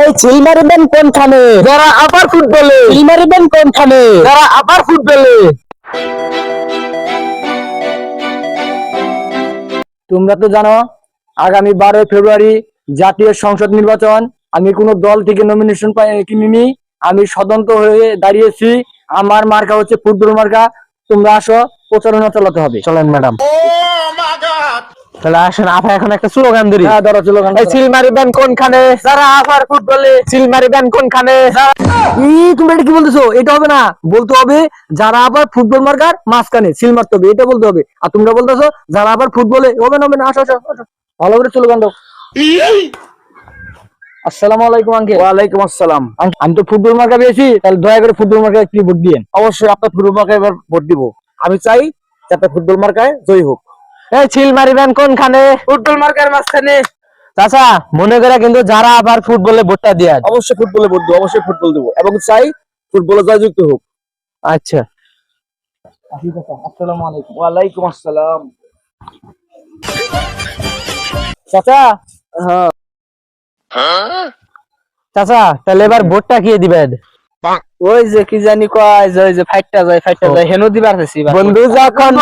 এই যারা আবার ফুটবলে। যারা আবার ফুটবলে। তোমরা তো জানো, আগামী বারোই ফেব্রুয়ারি জাতীয় সংসদ নির্বাচন। আমি কোনো দল থেকে নমিনেশন কিনিনি আমি স্বতন্ত্র হয়ে দাঁড়িয়েছি। আমার মার্কা হচ্ছে ফুটবল মার্কা। তোমরা আসো, প্রচারণা চালাতে হবে। চলেন, ম্যাডাম। তাহলে আসেন আপা এখন একটা স্লোগান ধরি হ্যাঁ ধরো চলো এই সিল মারিবেন কোনখানে? যারা আবার ফুটবলে সিল মারিবেন কোনখানে? ই তোমরা এটা কি বলতেছো? এটা হবে না। বলতে হবে যারা আবার ফুটবল মার্কার মাঝখানে সিল মারতে হবে এটা বলতে হবে। আর তোমরা বলতেছো যারা আবার ফুটবলে হবে না হবে না আসো আসো। ভালো করে চলো গান দাও আসসালামু আলাইকুম আঙ্কেল ওয়ালাইকুম আসসালাম। আমি তো ফুটবল মার্কা পেয়েছি তাহলে দয়া করে ফুটবল একটি ভোট দিয়েন? অবশ্যই আপনার ফুটবল মার্কায় এবার ভোট দিব। আমি চাই যাতে ফুটবল মার্কায় জয়ী হোক। এই সিল মারিবেন কোনখানে? ফুটবল মার্কার মাঝখানে। চাচা মনে করে কিন্তু যারা আবার ফুটবলে ভোটটা দিয়ে অবশ্যই ফুটবলে ভোট দেবো অবশ্যই ফুটবল দেবো। এবং চাই ফুটবলে জয়যুক্ত হোক। আচ্ছা। আসসালামু আলাইকুম ওয়ালাইকুম আসসালাম চাচা চাচা তাহলে এবার ভোটটা কি দিবেন? ওই যে কি জানি কয় যে যে ফাইটটা যায় ফাইটটা যায় হেনো দিবার আছে বন্ধু যখন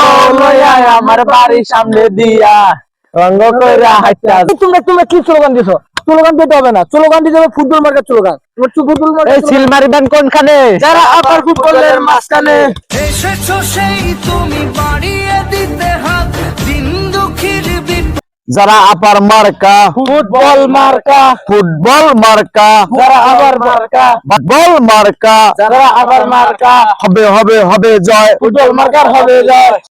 লইয়া আমার বাড়ির সামনে দিয়া রঙ্গ কইরা হাইটা তোমরা তোমরা কি স্লোগান দিছো? স্লোগান দিতে হবে না। স্লোগান দিতে হবে football market slogan. Football market এই সিল মারিবেন কোনখানে? যারা আবার ফুটবলের মাঝখানে এসেছ সেই তুমি বাড়িয়ে দিতে যারা আপার মার্কা ফুটবল মার্কা ফুটবল মার্কা যারা আবার মার্কা ফুটবল মার্কা যারা আবার মার্কা হবে হবে হবে জয়। ফুটবল মার্কার হবে জয়।